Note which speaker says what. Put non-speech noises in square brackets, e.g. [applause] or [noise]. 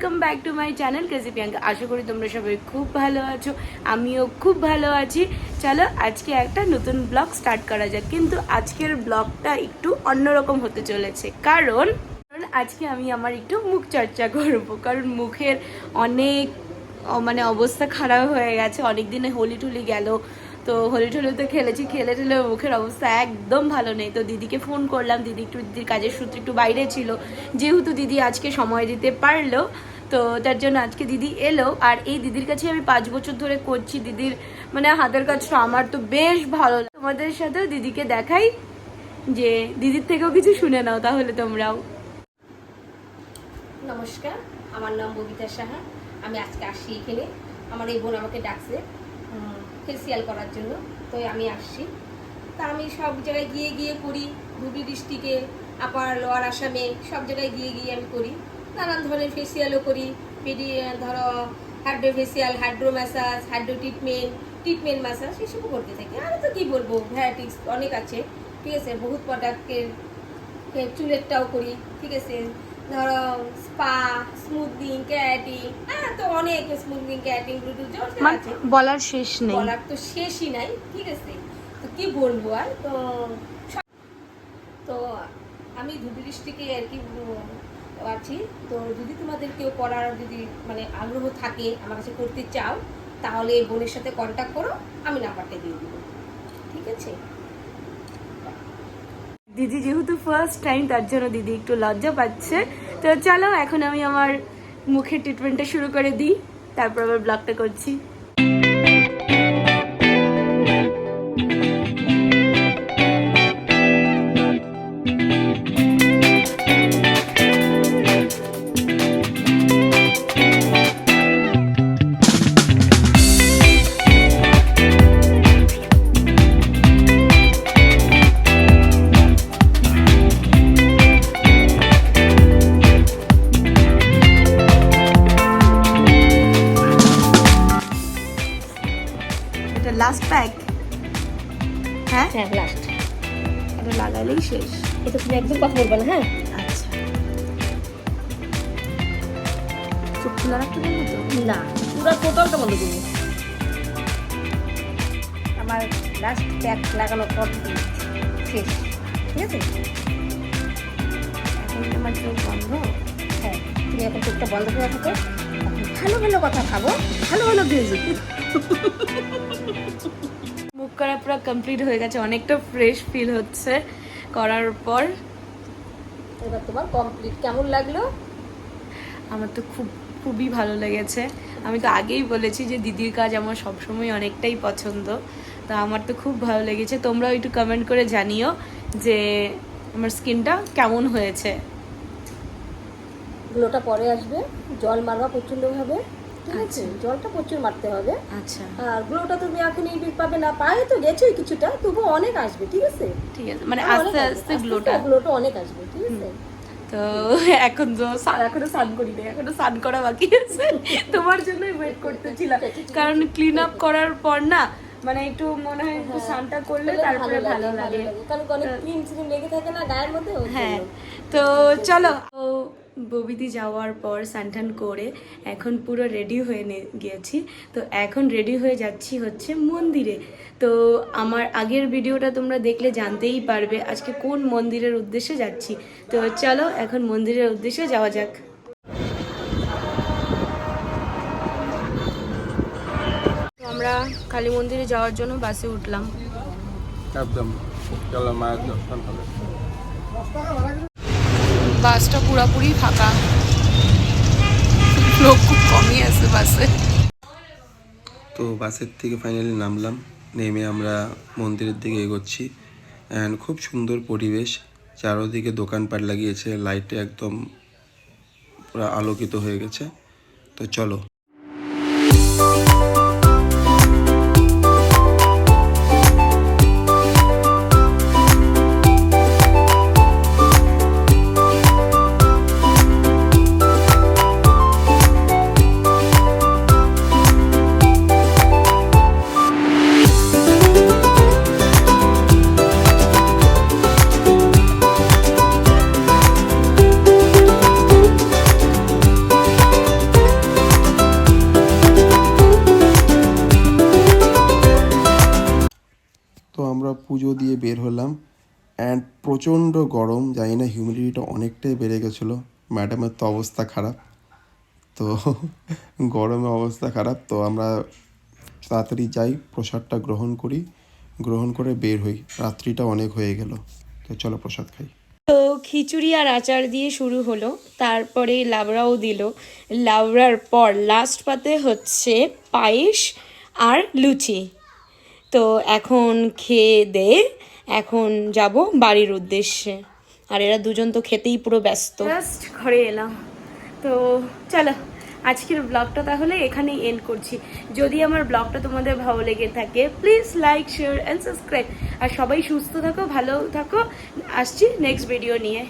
Speaker 1: Welcome back to my channel KC Priyanka আশা করি তোমরা সবাই খুব ভালো আছো, আমিও খুব ভালো আছি। চলো, আজকে একটা নতুন ব্লগ স্টার্ট করা যাক। কিন্তু আজকের ব্লগটা একটু অন্যরকম হতে চলেছে। কারণ কারণ আজকে আমি আমার একটু মুখ চর্চা করব। কারণ মুখের অনেক মানে অবস্থা খারাপ হয়ে গেছে। অনেক দিনে হোলি টুলি গেল। তো হোলি টোলি তো খেলেছি, খেলে টেলে মুখের অবস্থা একদম ভালো নেই। তো দিদিকে ফোন করলাম। দিদি একটু, দিদির কাজের সূত্রে একটু বাইরে ছিল। যেহেতু দিদি আজকে সময় দিতে পারল তো তার জন্য আজকে দিদি এলো, আর এই দিদির কাছে আমি পাঁচ বছর ধরে করছি। দিদির মানে হাতের কাজটা আমার তো বেশ ভালো তোমাদের সাথেও দিদিকে দেখাই, যে দিদির থেকেও কিছু শুনে নাও তাহলে তোমরাও।
Speaker 2: নমস্কার, আমার নাম ববিতা সাহা। আমি আজকে আসি এখানে। আমার এই বোন আমাকে ডাকছে ফেসিয়াল করার জন্য। তো আমি আসছি। তা আমি সব জায়গায় গিয়ে গিয়ে করি, ধুবড়ি ডিস্ট্রিক্টে, আপার, লোয়ার আসামে সব জায়গায় গিয়ে গিয়ে আমি করি। নানান ধরনের ফেসিয়ালও করি। পেডি ধরো hydro facial hydro massage hydro treatment treatment massage এসবও করতে থাকি। আমি তো কী বলব ভ্যারাইটিস অনেক আছে ঠিক আছে? বহুত প্রোডাক্টের চুলেরটাও করি ঠিক আছে? ধরো স্পা স্মুথনিং ক্যারাটিং হ্যাঁ তো অনেক স্মুথনিং যা
Speaker 1: মানে
Speaker 2: আছে।
Speaker 1: বলার শেষ নেই।
Speaker 2: বলার তো শেষই নাই ঠিক আছে? তো কি বলব আর? তো তো আমি ধুবড়ি ডিস্ট্রিক্টে আর কি আছি তো যদি তোমাদের কেউ করার যদি মানে আগ্রহ থাকে, আমার কাছে করতে চাও, তাহলে এই বোনের সাথে কন্ট্যাক্ট করো, আমি নাম্বারটা দিয়ে দেবো। ঠিক আছে?
Speaker 1: দিদি যেহেতু ফার্স্ট টাইম তার জন্য দিদি একটু লজ্জা পাচ্ছে। তো চলো, এখন আমি আমার মুখের ট্রিটমেন্টটা শুরু করে দিই। তারপর আবার ব্লগটা করছি। হ্যাঁ?
Speaker 2: হ্যাঁ লাস্ট
Speaker 1: এটা লাগালেই শেষ।
Speaker 2: এটা তুমি একদম কথা বলবে না হ্যাঁ?
Speaker 1: আচ্ছা। চোখ খোলা রাখতে পারব তো
Speaker 2: না পুরো টোটালটা বন্ধ করব আমার লাস্ট প্যাক লাগানো পর শেষ ঠিক আছে?
Speaker 1: এখন আমার চোখ বন্ধ?
Speaker 2: হ্যাঁ তুমি এখন চোখটা বন্ধ করে থাকো। ভালো ভালো কথা খাব ভালো ভালো ভেজে
Speaker 1: মুখ করা পুরো কমপ্লিট হয়ে গেছে অনেকটা ফ্রেশ ফিল হচ্ছে করার পর।
Speaker 2: এবার তোমার কমপ্লিট কেমন লাগল?
Speaker 1: আমার তো খুব খুবই ভালো লেগেছে। আমি তো আগেই বলেছি যে দিদির কাজ আমার সবসময় অনেকটাই পছন্দ তা আমার তো খুব ভালো লেগেছে। তোমরাও একটু কমেন্ট করে জানিও যে আমার স্কিনটা কেমন হয়েছে।
Speaker 2: গ্লোটা পরে আসবে জল মারবা প্রচণ্ডভাবে। ঠিক আছে। জলটা প্রচুর মারতে হবে।
Speaker 1: আচ্ছা।
Speaker 2: আর গ্লোটা তুমি এখন এই পাবে না পায়ে তো গেছোই কিছুটা তবু অনেক আসবে ঠিক আছে?
Speaker 1: ঠিক আছে মানে আস্তে আস্তে গ্লোটা।
Speaker 2: গ্লোটা অনেক আসবে ঠিক আছে?
Speaker 1: তো এখন তো এখনও স্নান করি এখনও স্নান করা বাকি আছে। তোমার জন্যই ওয়েট করতেছিলাম কারণ ক্লিন আপ করার পর না মানে একটু মনে হয় একটু স্নানটা করলে তারপরে ভালো লাগে।
Speaker 2: কারণ অনেক ক্রিম লেগে থাকে না গায়ের মধ্যে
Speaker 1: হ্যাঁ তো চলো ববিদি যাওয়ার পর স্নান করে এখন পুরো রেডি হয়ে গিয়েছি। তো এখন রেডি হয়ে যাচ্ছি হচ্ছে মন্দিরে। তো আমার আগের ভিডিওটা তোমরা দেখলে জানতেই পারবে আজকে কোন মন্দিরের উদ্দেশ্যে যাচ্ছি। তো চলো এখন মন্দিরের উদ্দেশ্যে যাওয়া যাক। আমরা কালী মন্দিরে যাওয়ার জন্য বাসে উঠলাম।
Speaker 3: একদম। চলো মায়ের দর্শন হবে।
Speaker 1: বাসটা পুরাপুরি ফাঁকা। লোক খুব কমই আছে বাসে।
Speaker 3: তো বাসের থেকে ফাইনালি নামলাম। নেমে আমরা মন্দিরের দিকে এগোচ্ছি। অ্যান্ড খুব সুন্দর পরিবেশ। চারোদিকে দোকানপাট লাগিয়েছে। লাইটে একদম পুরো আলোকিত হয়ে গেছে। তো চলো। অ্যান্ড প্রচণ্ড গরম, জানি না হিউমিডিটিটা অনেকটাই বেড়ে গেছিল। ম্যাডামের তো অবস্থা খারাপ। তো [laughs] গরমে অবস্থা খারাপ, তো আমরা তাড়াতাড়ি যাই, প্রসাদটা গ্রহণ করি। গ্রহণ করে বের হই। রাত্রিটা অনেক হয়ে গেল। তো চলো প্রসাদ খাই।
Speaker 1: তো খিচুড়ি আর আচার দিয়ে শুরু হলো। তারপরে লাবড়াও দিল। লাবড়ার পর লাস্ট পাতে হচ্ছে পায়েস আর লুচি। তো এখন খেয়ে দে। এখন যাব বাড়ির উদ্দেশ্যে। আর এরা দুজন তো খেতেই পুরো ব্যস্ত। জাস্ট ঘরে এলাম। তো চলো, আজকের ব্লগটা তাহলে এখানেই এন্ড করছি। যদি আমার ব্লগটা তোমাদের ভালো লেগে থাকে please like share and subscribe আর সবাই সুস্থ থাকো, ভালো থাকো। আসছি নেক্সট ভিডিও নিয়ে।